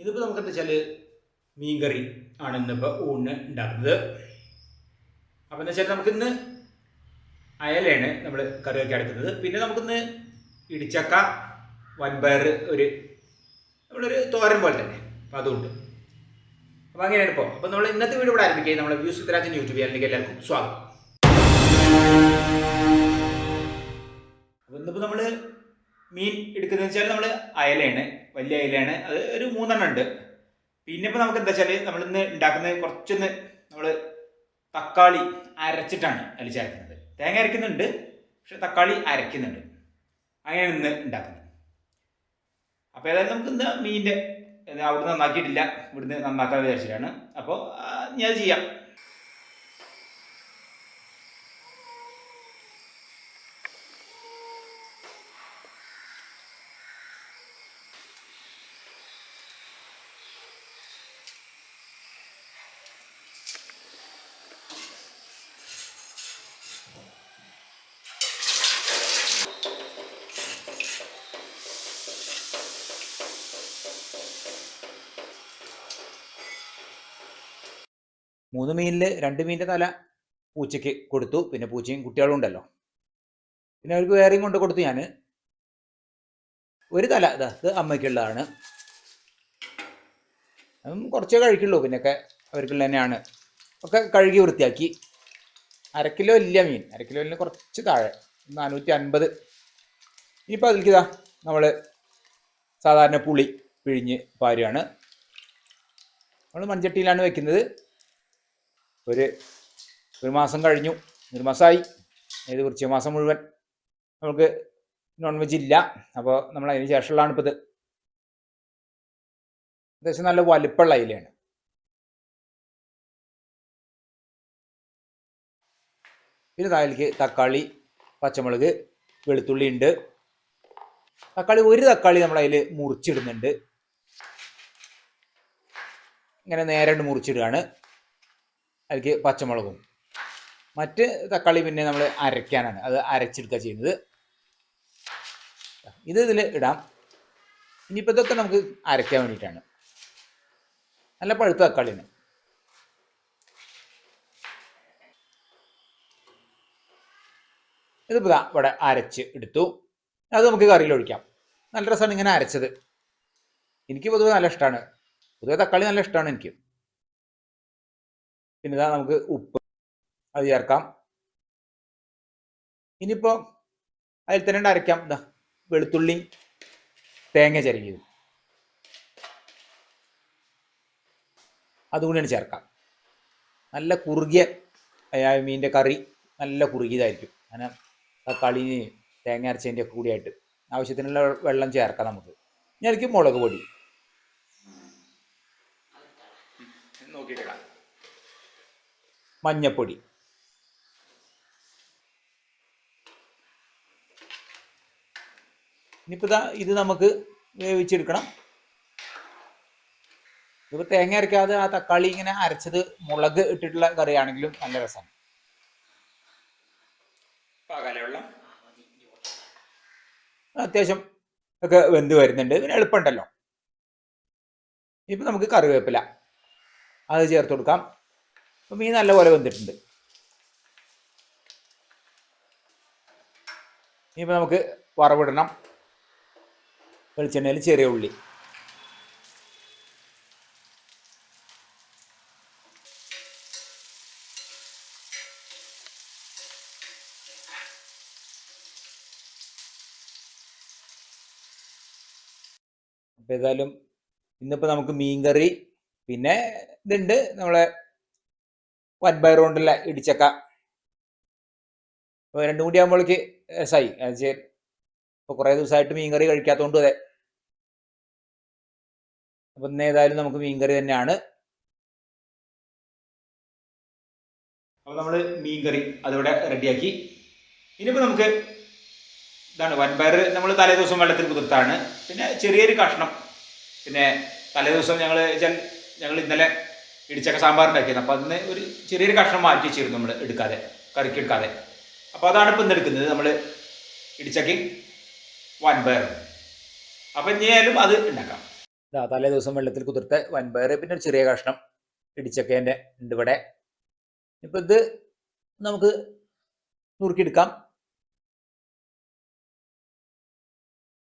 ഇതിപ്പോൾ നമുക്ക് എന്താ വെച്ചാൽ മീൻകറി ആണ് ഇന്നിപ്പോൾ ഊണിന് ഉണ്ടാക്കുന്നത് അപ്പോൾ എന്താ വെച്ചാൽ നമുക്കിന്ന് അയലയാണ് നമ്മൾ കറി വയ്ക്കാൻ എടുക്കുന്നത്. പിന്നെ നമുക്കിന്ന് ഇടിച്ചക്ക വൻപയർ ഒരു നമ്മളൊരു തോരൻ പോലെ തന്നെ. അപ്പോൾ അതുകൊണ്ട് അപ്പോൾ അങ്ങനെയാണ് ഇപ്പോൾ അപ്പോൾ നമ്മൾ ഇന്നത്തെ വീഡിയോ ഇവിടെ ആരംഭിക്കുക നമ്മുടെ വ്യൂസ് ഉത്തരാജൻ യൂട്യൂബ് ചാനലിലേക്ക് എല്ലാവർക്കും സ്വാഗതം. അപ്പോൾ ഇന്നിപ്പോൾ നമ്മൾ മീൻ എടുക്കുന്നത് വെച്ചാൽ നമ്മൾ അയലയാണ്. വലിയ അയിലയാണ്. അത് ഒരു മൂന്നെണ്ണം ഉണ്ട്. പിന്നെ ഇപ്പോൾ നമുക്ക് എന്താ വെച്ചാൽ നമ്മളിന്ന് ഉണ്ടാക്കുന്ന കുറച്ചൊന്ന് നമ്മൾ തക്കാളി അരച്ചിട്ടാണ് അതിൽ ചേർക്കുന്നത്. തേങ്ങ അരയ്ക്കുന്നുണ്ട് പക്ഷെ തക്കാളി അരയ്ക്കുന്നുണ്ട് അങ്ങനെയാണ് ഇന്ന് ഉണ്ടാക്കുന്നത് അപ്പോൾ ഏതായാലും നമുക്ക് ഇന്ന് മീനിന്റെ അവിടെ നന്നാക്കിയിട്ടില്ല. ഇവിടുന്ന് നന്നാക്കാൻ വിചാരിച്ചിട്ടാണ്. അപ്പോൾ ഞാൻ ചെയ്യാം. മൂന്ന് മീനിൽ രണ്ട് മീനിന്റെ തല പൂച്ചയ്ക്ക് കൊടുത്തു. പിന്നെ പൂച്ചയും കുട്ടികളും ഉണ്ടല്ലോ. പിന്നെ അവർക്ക് വേറെയും കൊണ്ട് കൊടുത്തു ഞാൻ ഒരു തല ഇതാ അമ്മയ്ക്കുള്ളതാണ്. കുറച്ചേ കഴിക്കുള്ളൂ. പിന്നെയൊക്കെ അവർക്കുള്ള തന്നെയാണ്. ഒക്കെ കഴുകി വൃത്തിയാക്കി. അരക്കിലോ കിലോ ഇല്ല മീൻ. അര ഇല്ല കുറച്ച് താഴെ. നാനൂറ്റി അൻപത്. ഇനിയിപ്പോൾ അതിലേക്ക് ഇതാ നമ്മൾ സാധാരണ പുളി പിഴിഞ്ഞ് പാരുകയാണ് നമ്മൾ മൺചട്ടിയിലാണ് വെക്കുന്നത്. ഒരു ഒരു മാസം കഴിഞ്ഞു. ഒരു മാസമായി ഏത് കുറിച്ച് മാസം മുഴുവൻ. നമുക്ക് നോൺ വെജ് ഇല്ല. അപ്പോൾ നമ്മൾ അതിന് ശേഷമുള്ളതാണ് ഇപ്പോൾ ഇത് അത്യാവശ്യം നല്ല വലിപ്പമുള്ള അയിലയാണ്. പിന്നെ താഴേക്ക് തക്കാളി പച്ചമുളക് വെളുത്തുള്ളി ഉണ്ട്. തക്കാളി ഒരു തക്കാളി നമ്മൾ അതിൽ മുറിച്ചിടുന്നുണ്ട്. ഇങ്ങനെ നേരെ മുറിച്ചിടുകയാണ്. അതിലേക്ക് പച്ചമുളകും. മറ്റ് തക്കാളി പിന്നെ നമ്മൾ അരയ്ക്കാനാണ്. അത് അരച്ചെടുക്കുക ചെയ്യുന്നത്. ഇത് ഇതിൽ ഇടാം. ഇനിയിപ്പോൾ ഇതൊക്കെ നമുക്ക് അരയ്ക്കാൻ വേണ്ടിയിട്ടാണ്. നല്ല പഴുത്ത തക്കാളിയാണ്. ഇതിപ്പോൾ ഇവിടെ അരച്ച് എടുത്തു. അത് നമുക്ക് കറിയിൽ ഒഴിക്കാം. നല്ല രസമാണ് ഇങ്ങനെ അരച്ചത്. എനിക്ക് പൊതുവെ നല്ല ഇഷ്ടമാണ് പൊതുവെ തക്കാളി നല്ല ഇഷ്ടമാണ് എനിക്ക്. പിന്നെ ഇതാ നമുക്ക് ഉപ്പ്. അത് ചേർക്കാം. ഇനിയിപ്പോൾ അതിൽ തന്നെ അരയ്ക്കാം. ഇതാ വെളുത്തുള്ളി തേങ്ങ ചിരകിയത്. അതുകൂടിയാണ് ചേർക്കാം. നല്ല കുറുകിയ അയ മീനിന്റെ കറി നല്ല കുറുകിയതായിരിക്കും. അങ്ങനെ തക്കാളി തേങ്ങ അരച്ചതിന്റെ ഒക്കെ കൂടിയായിട്ട്. ആവശ്യത്തിനുള്ള വെള്ളം ചേർക്കാം നമുക്ക്. ഞാനിക്ക് മുളക് പൊടി. മഞ്ഞപ്പൊടി. ഇനിയിപ്പോൾ ഇത് നമുക്ക് വേവിച്ചെടുക്കണം. ഇപ്പൊ തേങ്ങ അരയ്ക്കാതെ ആ തക്കാളി ഇങ്ങനെ അരച്ചത് മുളക് ഇട്ടിട്ടുള്ള കറിയാണെങ്കിലും നല്ല വെള്ളം അത്യാവശ്യം ഒക്കെ വെന്ത് വരുന്നുണ്ട്. പിന്നെ എളുപ്പമുണ്ടല്ലോ. ഇപ്പം നമുക്ക് കറിവേപ്പില. അത് ചേർത്ത് കൊടുക്കാം. അപ്പം മീൻ നല്ലപോലെ വെന്തിട്ടുണ്ട്. ഇനിയിപ്പോൾ നമുക്ക് വറവിടണം. വെളിച്ചെണ്ണയിൽ ചെറിയ ഉള്ളി. അപ്പോൾ ഏതായാലും ഇന്നിപ്പോൾ നമുക്ക് മീൻ കറി പിന്നെ ഇതുണ്ട്. നമ്മളെ വൻപയർ റൗണ്ടിലെ ഇടിച്ചക്ക. അപ്പോൾ രണ്ടും കൂടി ആകുമ്പോഴേക്ക് രസമായി എന്നുവെച്ചാൽ ഇപ്പോൾ കുറേ ദിവസമായിട്ട് മീൻകറി കഴിക്കാത്തതുകൊണ്ട് അതെ. അപ്പം ഇന്ന് ഏതായാലും നമുക്ക് മീൻകറി തന്നെയാണ്. അപ്പോൾ നമ്മൾ മീൻകറി അതിവിടെ റെഡിയാക്കി. ഇനിയിപ്പോൾ നമുക്ക് ഇതാണ് വൻപയർ നമ്മൾ തലേ ദിവസം വെള്ളത്തിൽ കുതിർത്താണ്. പിന്നെ ചെറിയൊരു കഷ്ണം. പിന്നെ തലേ ദിവസം ഞങ്ങൾ ഞങ്ങൾ ഇന്നലെ ഇടിച്ചക്ക സാമ്പാർ ഉണ്ടാക്കിയത് അപ്പോൾ അതിന് ഒരു ചെറിയൊരു കഷ്ണം മാറ്റി വെച്ചിരുന്നു നമ്മൾ എടുക്കാതെ കറിക്ക് എടുക്കാതെ അപ്പോൾ അതാണ് ഇപ്പം ഇന്ന് എടുക്കുന്നത് നമ്മൾ ഇടിച്ചക്കി വൻപയർ. അപ്പം ഇനിയായാലും അത് ഉണ്ടാക്കാം. തലേ ദിവസം വെള്ളത്തിൽ കുതിർത്ത് വൻപയർ പിന്നെ ഒരു ചെറിയ കഷ്ണം ഇടിച്ചക്കേന്റെ ഉണ്ട് ഇവിടെ. ഇപ്പം ഇത് നമുക്ക് നുറുക്കിയെടുക്കാം.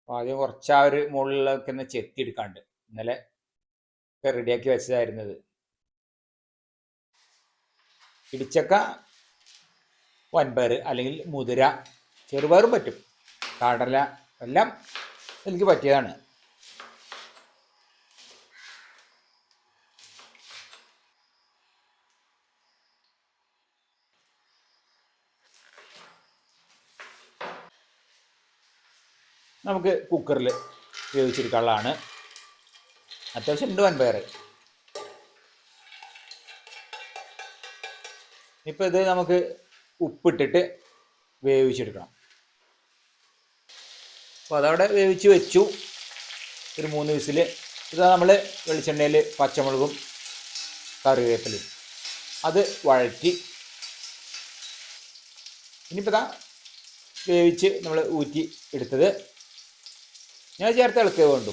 അപ്പോൾ ആദ്യം കുറച്ച് ആ ഒരു മുകളിലൊക്കെ ചെത്തി എടുക്കാണ്ട് ഇന്നലെ റെഡിയാക്കി വെച്ചതായിരുന്നത് ഇടിച്ചക്ക വൻപയർ അല്ലെങ്കിൽ മുതിര ചെറുപയറും പറ്റും. കടല എല്ലാം എനിക്ക് പറ്റിയതാണ്. നമുക്ക് കുക്കറിൽ വേവിച്ചെടുക്കാനുള്ളതാണ് അത്യാവശ്യം ഉണ്ട് വൻപയർ ഇപ്പം ഇത് നമുക്ക് ഉപ്പിട്ടിട്ട് വേവിച്ചെടുക്കണം. അപ്പോൾ അതവിടെ വേവിച്ച് വെച്ചു. ഒരു മൂന്ന് വിസിൽ ഇതാ നമ്മൾ വെളിച്ചെണ്ണയിൽ പച്ചമുളകും കറിവേപ്പിലയും. അത് വഴറ്റി. ഇനിയിപ്പോൾ ഇതാ വേവിച്ച് നമ്മൾ ഊറ്റി എടുത്തത്. ഞാൻ ചേർത്ത് ഇളക്കുക വേണ്ടു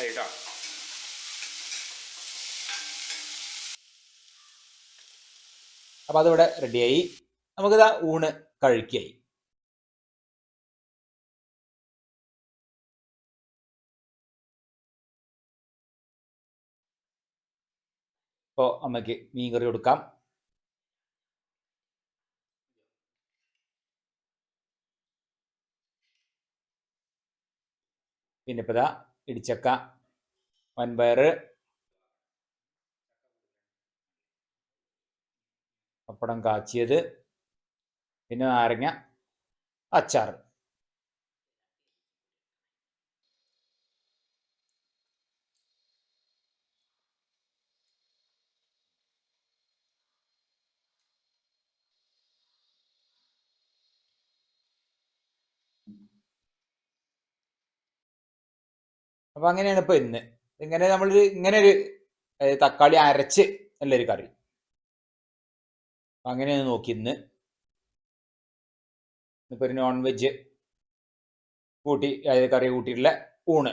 ആയിട്ടോ അപ്പോൾ അതിവിടെ റെഡിയായി നമുക്കിതാ ഊണ് കഴിക്കായി. ഇപ്പോൾ അമ്മയ്ക്ക് മീൻ കറി കൊടുക്കാം. പിന്നെ ഇപ്പോൾ ഇതാ ഇടിച്ചക്ക വൻപയർ പപ്പടം കാച്ചിയത് പിന്നെ നാരങ്ങ അച്ചാർ അപ്പൊ അങ്ങനെയാണ് ഇപ്പൊ ഇന്ന്. ഇങ്ങനെ നമ്മൾ ഇങ്ങനെ ഒരു തക്കാളി അരച്ച് നല്ലൊരു കറി. അങ്ങനെയാണ് നോക്കി ഇന്ന്. ഇപ്പൊ ഒരു നോൺ വെജ് കൂട്ടി അതായത് കറി കൂട്ടിയിട്ടുള്ള ഊണ്.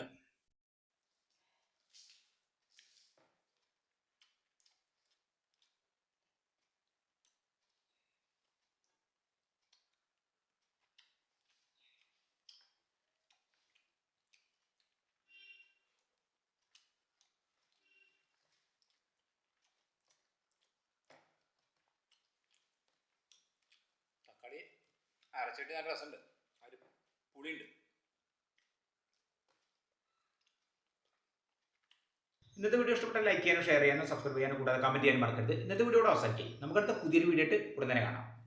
തക്കാളി അരച്ചിട്ട് നല്ല രസമുണ്ട്. ഒരു പുളിയുണ്ട്. ഇന്നത്തെ വീഡിയോ ഇഷ്ടപ്പെട്ടാൽ ലൈക്ക് ചെയ്യാനും ഷെയർ ചെയ്യാനും സബ്സ്ക്രൈബ് ചെയ്യാനും കൂടാതെ കമന്റ് ചെയ്യാനും മറക്കരുത്. ഇന്നത്തെ വീഡിയോയുടെ അവസാനിക്കും. നമുക്കടുത്ത പുതിയൊരു വീഡിയോ ആയിട്ട് ഉടൻ തന്നെ കാണാം.